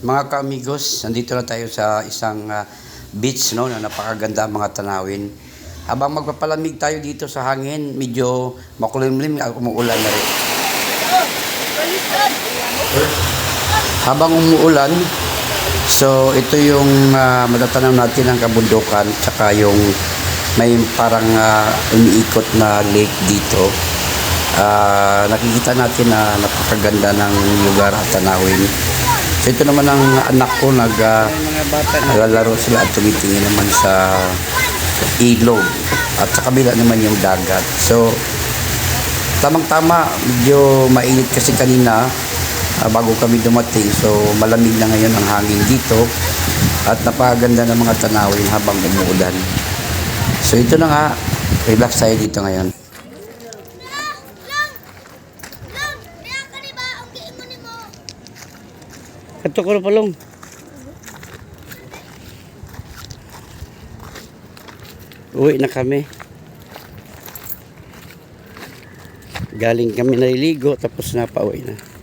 Mga ka-amigos, nandito na tayo sa isang ah, beach no, na napakaganda ang mga tanawin. Habang magpapalamig tayo dito sa hangin, medyo makulimlim, ah, umuulan na rin. Habang umuulan, so ito yung uh, matatanaw natin ang kabundukan, tsaka yung may parang ah, umiikot na lake dito. Ah, nakikita natin na napakaganda ng lugar at tanawin. Ito naman ang anak ko nag ah, naglalaro sila at tumitingin naman sa ilog at sa kabila naman yung dagat. So tamang-tama, medyo mainit kasi kanina ah, bago kami dumating. So malamig na ngayon ang hangin dito at napakaganda ng mga tanawin habang umuulan. So ito na nga, relax tayo dito ngayon. Kato ko na palong. Uwi na kami. Galing kami naliligo tapos napauwi na.